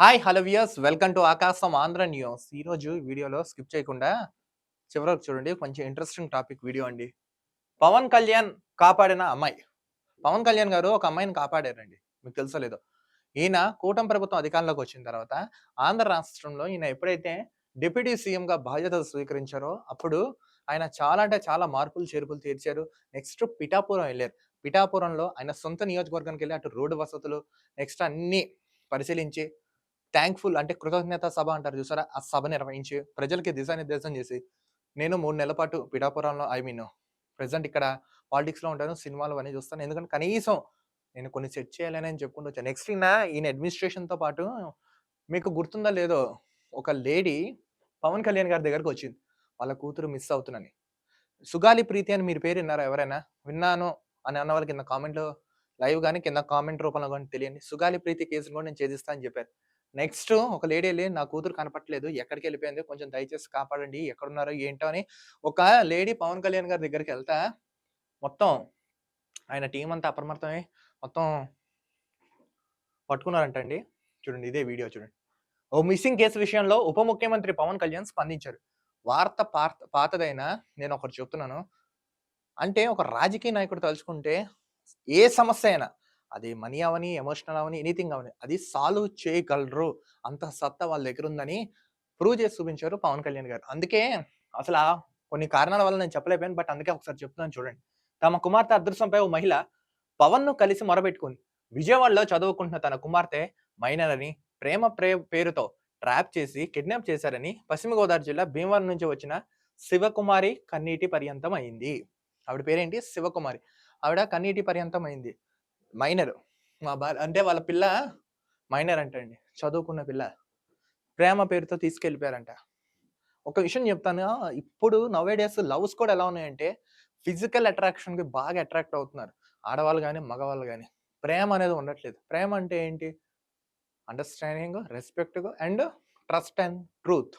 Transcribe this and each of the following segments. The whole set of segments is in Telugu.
Hi hello viewers welcome to Aakasam Andhra news. ఈరోజు వీడియోలో స్కిప్ చేయకుండా చివరకు చూడండి. కొంచెం ఇంట్రెస్టింగ్ టాపిక్ వీడియో అండి. పవన్ కళ్యాణ్ కాపాడిన అమ్మాయి. పవన్ కళ్యాణ్ గారు ఒక అమ్మాయిని కాపాడారండి. మీకు తెలుసో లేదో. ఈయన కూటమి ప్రభుత్వం అధికారంలోకి వచ్చిన తర్వాత ఆంధ్ర రాష్ట్రంలో ఈయన ఎప్పుడైతే డిప్యూటీ సీఎంగా బాధ్యతలు స్వీకరించారో అప్పుడు ఆయన చాలా అంటే చాలా మార్పులు చేర్పులు తీర్చారు. నెక్స్ట్ పిఠాపురం వెళ్ళారు. పిఠాపురంలో ఆయన సొంత నియోజకవర్గానికి వెళ్ళి అటు రోడ్డు వసతులు నెక్స్ట్ అన్ని పరిశీలించి థ్యాంక్ఫుల్ అంటే కృతజ్ఞత సభ అంటారు చూసారా? ఆ సభ నిర్వహించి ప్రజలకి దిశానిర్దేశం చేసి నేను మూడు నెలల పాటు పిఠాపురంలో ఐ మీన్ ప్రజెంట్ ఇక్కడ పాలిటిక్స్లో ఉంటాను సినిమాలు అన్నీ చూస్తాను. ఎందుకంటే కనీసం నేను కొన్ని సెట్ చేయాలని చెప్పుకుంటూ వచ్చాను. నెక్స్ట్ ఈయన ఈయన అడ్మినిస్ట్రేషన్తో పాటు మీకు గుర్తుందా లేదో ఒక లేడీ పవన్ కళ్యాణ్ గారి దగ్గరకు వచ్చింది. వాళ్ళ కూతురు మిస్ అవుతుందని. సుగాలి ప్రీతి అని మీరు పేరు విన్నారా ఎవరైనా? విన్నాను అని అన్న వాళ్ళకి కింద కామెంట్ లైవ్ కానీ కింద కామెంట్ రూపంలో కానీ తెలియండి. సుగాలి ప్రీతి కేసును కూడా నేను చేదిస్తా అని చెప్పారు. నెక్స్ట్ ఒక లేడీ వెళ్ళి నా కూతురు కనపట్లేదు ఎక్కడికి వెళ్ళిపోయింది? కొంచెం దయచేసి కాపాడండి. ఎక్కడున్నారో ఏంటో అని ఒక లేడీ పవన్ కళ్యాణ్ గారి దగ్గరికి వెళ్తా. మొత్తం ఆయన టీం అంతా అప్రమత్తమై మొత్తం పట్టుకున్నారంటండి చూడండి ఇదే వీడియో చూడండి. ఓ మిస్సింగ్ కేసు విషయంలో ఉప ముఖ్యమంత్రి పవన్ కళ్యాణ్ స్పందించారు. వార్త పాత పాతదైనా నేను ఒకటి చెప్తున్నాను. అంటే ఒక రాజకీయ నాయకుడు తలుచుకుంటే ఏ సమస్య అయినా అది మనీ అవని ఎమోషనల్ అవని ఎనీథింగ్ అవని అది సాల్వ్ చేయగలరు. అంత సత్తా వాళ్ళ దగ్గర ఉందని ప్రూవ్ చేసి చూపించారు పవన్ కళ్యాణ్ గారు. అందుకే అసలు ఆ కొన్ని కారణాల వల్ల నేను చెప్పలేకపోయాను బట్ అందుకే ఒకసారి చెప్తున్నాను చూడండి. తమ కుమార్తె అదృశ్యంపై ఓ మహిళ పవన్ను కలిసి మొరబెట్టుకుంది. విజయవాడలో చదువుకుంటున్న తన కుమార్తె మైనర్ అని ప్రేమ ప్రే పేరుతో ట్రాప్ చేసి కిడ్నాప్ చేశారని పశ్చిమ గోదావరి జిల్లా భీమవరం నుంచి వచ్చిన శివకుమారి కన్నీటి పర్యంతం అయింది. ఆవిడ పేరేంటి? శివకుమారి. ఆవిడ కన్నీటి పర్యంతం అయింది. మైనర్. మా భార్య అంటే వాళ్ళ పిల్ల మైనర్ అంటండి. చదువుకున్న పిల్ల. ప్రేమ పేరుతో తీసుకెళ్ళిపోయారంట. ఒక విషయం చెప్తాను. ఇప్పుడు నవ్ డేస్ లవ్స్ కూడా ఎలా ఉన్నాయంటే ఫిజికల్ అట్రాక్షన్కి బాగా అట్రాక్ట్ అవుతున్నారు. ఆడవాళ్ళు కానీ మగవాళ్ళు కానీ ప్రేమ అనేది ఉండట్లేదు. ప్రేమ అంటే ఏంటి? Understanding respect and trust and truth.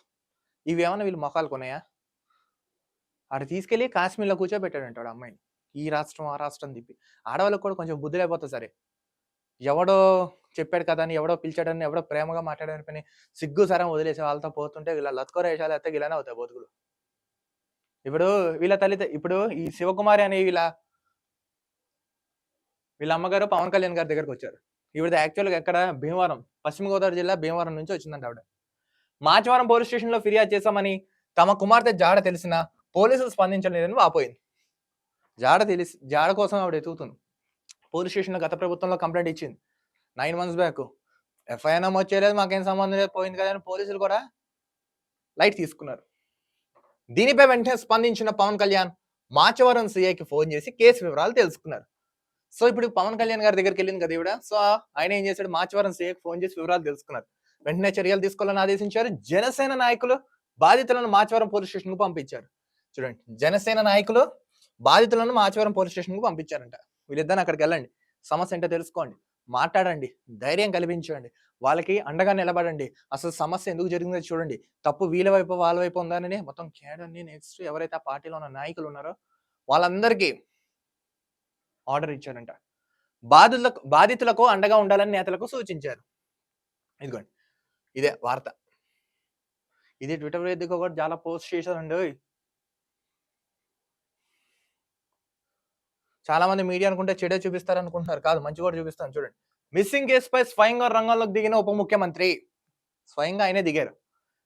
ఇవి ఏమైనా వీళ్ళు మొఖాలు కొన్నాయా? ఆడ తీసుకెళ్ళి కాశ్మీర్లో కూర్చోబెట్టాడంట వాడు అమ్మాయిని. ఈ రాష్ట్రం ఆ రాష్ట్రం తిప్పి ఆడవాళ్ళకి కూడా కొంచెం బుద్ధి లేకపోతే సరే. ఎవడో చెప్పాడు కదా అని ఎవడో పిలిచాడని ఎవడో ప్రేమగా మాట్లాడని పని సిగ్గు సరం వదిలేసి వాళ్ళతో పోతుంటే ఇలా లత్కోర వేషాలు అయితే ఇలానే అవుతాయి బతుకులు. ఇప్పుడు వీళ్ళ తల్లి ఇప్పుడు ఈ శివకుమారి అనే వీళ్ళ వీళ్ళ అమ్మగారు పవన్ కళ్యాణ్ గారి దగ్గరకు వచ్చారు. ఈవిడ యాక్చువల్గా ఎక్కడ? భీమవరం పశ్చిమ గోదావరి జిల్లా భీమవరం నుంచి వచ్చిందంట ఆవిడ. మాచవరం పోలీస్ స్టేషన్లో ఫిర్యాదు చేశామని తమ కుమార్తె జాడ తెలిసిన పోలీసులు స్పందించలేదని వాపోయింది. జాడ తెలిసి జాడ కోసం ఆవిడ ఎతుకుతుంది. పోలీస్ స్టేషన్లో గత ప్రభుత్వంలో కంప్లైంట్ ఇచ్చింది. నైన్ మంత్స్ బ్యాక్ ఎఫ్ఐఆర్ నమోదు చేయలేదు మాకేం సంబంధం లేదు పోయింది కదా అని పోలీసులు కూడా లైట్ తీసుకున్నారు. దీనిపై వెంటనే స్పందించిన పవన్ కళ్యాణ్ మాచవరం సీఐకి ఫోన్ చేసి కేసు వివరాలు తెలుసుకున్నారు. సో ఇప్పుడు పవన్ కళ్యాణ్ గారి దగ్గరికి వెళ్ళింది కదా ఇవిడ సో ఆయన ఏం చేశాడు? మాచవరం సిఐకి ఫోన్ చేసి వివరాలు తెలుసుకున్నారు. వెంటనే చర్యలు తీసుకోవాలని ఆదేశించారు. జనసేన నాయకులు బాధితులను మాచవరం పోలీస్ స్టేషన్కు పంపించారు. చూడండి జనసేన నాయకులు బాధితులను మాచవరం పోలీస్ స్టేషన్కు పంపించారంట. వీళ్ళిద్దరిని అక్కడికి వెళ్ళండి. సమస్య ఏంటో తెలుసుకోండి. మాట్లాడండి. ధైర్యం కల్పించండి. వాళ్ళకి అండగా నిలబడండి. అసలు సమస్య ఎందుకు జరిగిందో చూడండి. తప్పు వీళ్ళ వైపు వాళ్ళ వైపు ఉందని మొత్తం కేడర్ని నెక్స్ట్ ఎవరైతే ఆ పార్టీలో ఉన్న నాయకులు ఉన్నారో వాళ్ళందరికీ ఆర్డర్ ఇచ్చారంట. బాధితులకు బాధితులకు అండగా ఉండాలని నేతలకు సూచించారు. ఇదిగోండి. ఇదే వార్త. ఇది ట్విట్టర్ వేదిక కూడా చాలా పోస్ట్ చేశారండి. చాలా మంది మీడియా అనుకుంటే చెడే చూపిస్తారు అనుకుంటున్నారు కాదు మంచి కూడా చూపిస్తాను. చూడండి. మిస్సింగ్ కేసుపై స్వయంగా రంగంలోకి దిగిన ఉప ముఖ్యమంత్రి. స్వయంగా ఆయనే దిగారు.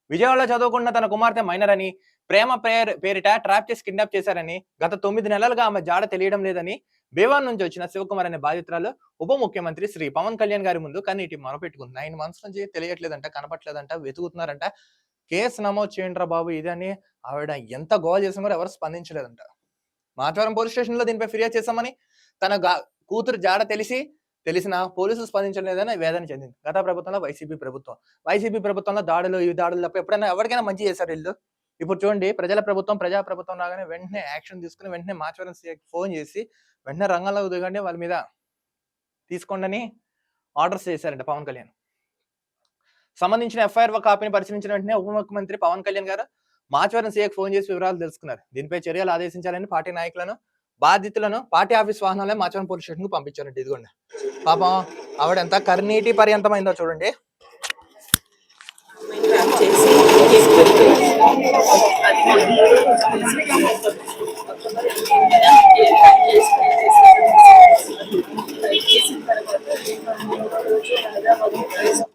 విజయవాడలో చదువుకున్న తన కుమార్తె మైనర్ అని ప్రేమ పేరు పేరిట ట్రాప్ చేసి కిడ్నాప్ చేశారని గత తొమ్మిది నెలలుగా ఆమె జాడ తెలియడం లేదని బేవాన్ నుంచి వచ్చిన శివకుమార్ అనే బాధితురాలు ఉప ముఖ్యమంత్రి శ్రీ పవన్ కళ్యాణ్ గారి ముందు కన్నీటి మొరపెట్టుకుంది. నైన్ మంత్స్ నుంచి తెలియట్లేదంట కనపట్లేదంట వెతుకుతున్నారంట. కేసు నమోదు చేయండిరా బాబు ఇది అని ఆవిడ ఎంత గోల్ చేసినా కూడా ఎవరు స్పందించలేదంట. మాచవరం పోలీస్ స్టేషన్లో దీనిపై ఫిర్యాదు చేశామని తన కూతురు జాడ తెలిసి తెలిసిన పోలీసులు స్పందించలేదని వేదన చెందింది. గత ప్రభుత్వంలో వైసీపీ ప్రభుత్వం. వైసీపీ ప్రభుత్వంలో దాడులు ఈ దాడులు తప్ప ఎప్పుడైనా ఎవరికైనా మంచి చేశారు వీళ్ళు? ఇప్పుడు చూడండి ప్రజల ప్రభుత్వం ప్రజా ప్రభుత్వం రాగానే వెంటనే యాక్షన్ తీసుకుని వెంటనే మాచవరం సీఐకి ఫోన్ చేసి వెంటనే రంగంలో దిగండి వాళ్ళ మీద తీసుకోండి ఆర్డర్స్ చేశారంట పవన్ కళ్యాణ్. సంబంధించిన ఎఫ్ఐఆర్ కాపీని పరిశీలించిన వెంటనే ఉప ముఖ్యమంత్రి పవన్ కళ్యాణ్ గారు మాచవరం సీఐకి ఫోన్ చేసి వివరాలు తెలుసుకున్నారు. దీనిపై చర్యలు ఆదేశించాలని పార్టీ నాయకులను బాధితులను పార్టీ ఆఫీస్ వాహనాలే మాచవరం పోలీస్ స్టేషన్కు పంపించారంట. ఇదిగోండి. పాపం ఆవిడ ఎంత కర్నీటి పర్యంతమైందో చూడండి.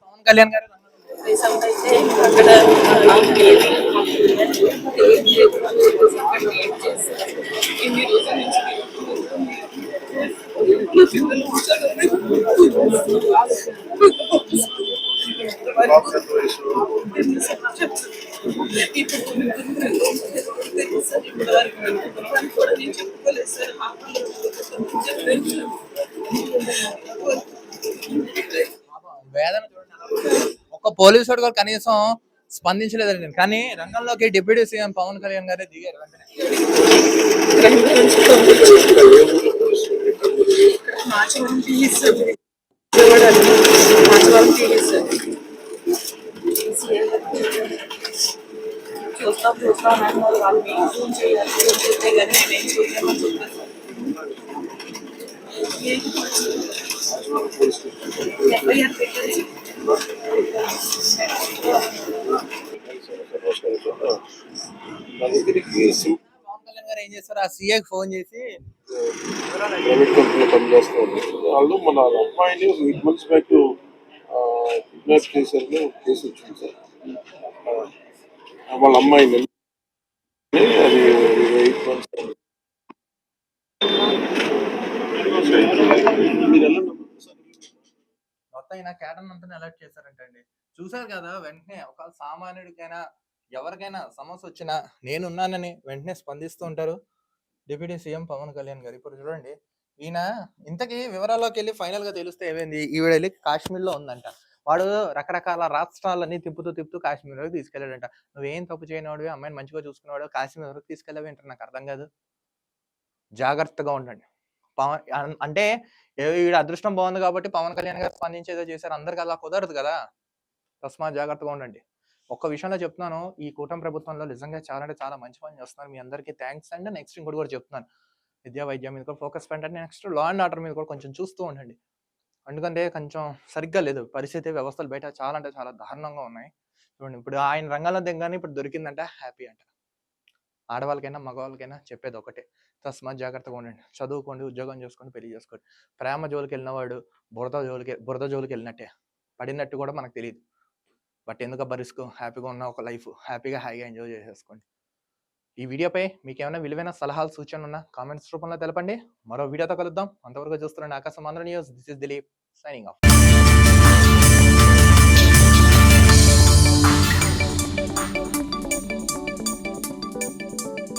పవన్ కళ్యాణ్ గారు చెప్పుకోలేదు సార్ వేదన ఒక్క పోలీసు వాడు కూడా కనీసం స్పందించలేదండి కానీ రంగంలోకి డిప్యూటీ సీఎం పవన్ కళ్యాణ్ గారే దిగారు వెంటనే. టీవీస్ చూస్తాం చూస్తాం అన్నారు వాళ్ళు మేము జూమ్ చేయాలి జూమ్ చేస్తే కానీ మేము చూద్దామని చెప్పారు ఎఫ్ఐఆర్ పెట్టేసి నా దగ్గరికి sim- పవన్ కళ్యాణ్ గారు ఏం చేస్తారు ఆ సీఏకి ఫోన్ చేసి ప్రైవేట్ కంపెనీలో పనిచేస్తూ ఉంటారు వాళ్ళు మన అమ్మాయిని ఒక ఎయిట్ మంత్స్ బ్యాక్ కిడ్నాప్ చేశారని ఒక కేసు వచ్చింది సార్ ఆ, వాళ్ళ అమ్మాయి అది ఎయిట్ మంత్స్ మొత్తం ఈయన అంతా అలర్ట్ చేశారంటండి. చూసారు కదా వెంటనే ఒక సామాన్యుడికైనా ఎవరికైనా సమస్య వచ్చినా నేనున్నానని వెంటనే స్పందిస్తూ ఉంటారు డిప్యూటీ సీఎం పవన్ కళ్యాణ్ గారు. ఇప్పుడు చూడండి ఈయన ఇంతకీ వివరాల్లోకి వెళ్ళి ఫైనల్గా తెలిస్తే ఏమైంది? ఈవిడ వెళ్ళి కాశ్మీర్లో ఉందంట. వాడు రకరకాల రాష్ట్రాలన్నీ తిప్పుతూ తిప్పుతూ కాశ్మీర్ వరకు తీసుకెళ్ళాడంట. నువ్వేం తప్పు చేయనివాడు అమ్మాయిని మంచిగా చూసుకునేవాడు? కాశ్మీర్ వరకు తీసుకెళ్ళావు? ఏంటో నాకు అర్థం కాదు. జాగ్రత్తగా ఉండండి. పవన్ అంటే వీడు అదృష్టం బాగుంది కాబట్టి పవన్ కళ్యాణ్ గారు స్పందించేదో చేశారు. అందరికి అలా కుదరదు కదా. తస్మాత్ జాగ్రత్తగా ఉండండి. ఒక్క విషయంలో చెప్తున్నాను. ఈ కూటమి ప్రభుత్వంలో నిజంగా చాలా అంటే చాలా మంచి పని చేస్తున్నారు. మీ అందరికీ థ్యాంక్స్ అండ్ నెక్స్ట్ ఇంకోటి కూడా చెప్తున్నాను. విద్యా వైద్యం మీద కూడా ఫోకస్ పెట్టండి. నెక్స్ట్ లా అండ్ ఆర్డర్ మీద కూడా కొంచెం చూస్తూ ఉండండి. ఎందుకంటే కొంచెం సరిగ్గా లేదు. పరిస్థితి వ్యవస్థలు బయట చాలా అంటే చాలా దారుణంగా ఉన్నాయి. చూడండి ఇప్పుడు ఆయన రంగంలో దిగగానే ఇప్పుడు దొరికిందంటే హ్యాపీ అంట. ఆడవాళ్ళకైనా మగవాళ్ళకైనా చెప్పేది ఒకటే. తస్మాత్ జాగ్రత్తగా ఉండండి. చదువుకోండి ఉద్యోగం చేసుకోండి పెళ్ళి చేసుకోండి. ప్రేమ జోలికి వెళ్ళినవాడు బురద జోలికి బురద జోలికి వెళ్ళినట్టే. పడినట్టు కూడా మనకు తెలియదు బట్ ఎందుకు రిస్క్? హ్యాపీగా ఉన్న ఒక లైఫ్. హ్యాపీగా హాయిగా ఎంజాయ్ చేసేసుకోండి. ఈ వీడియోపై మీకు ఏమైనా విలువైన సలహాలు సూచనలు ఉన్నా కామెంట్స్ రూపంలో తెలపండి. మరో వీడియోతో కలుద్దాం. అంతవరకు చూస్తున్న Aakasam Andhra news. This is Dileep signing off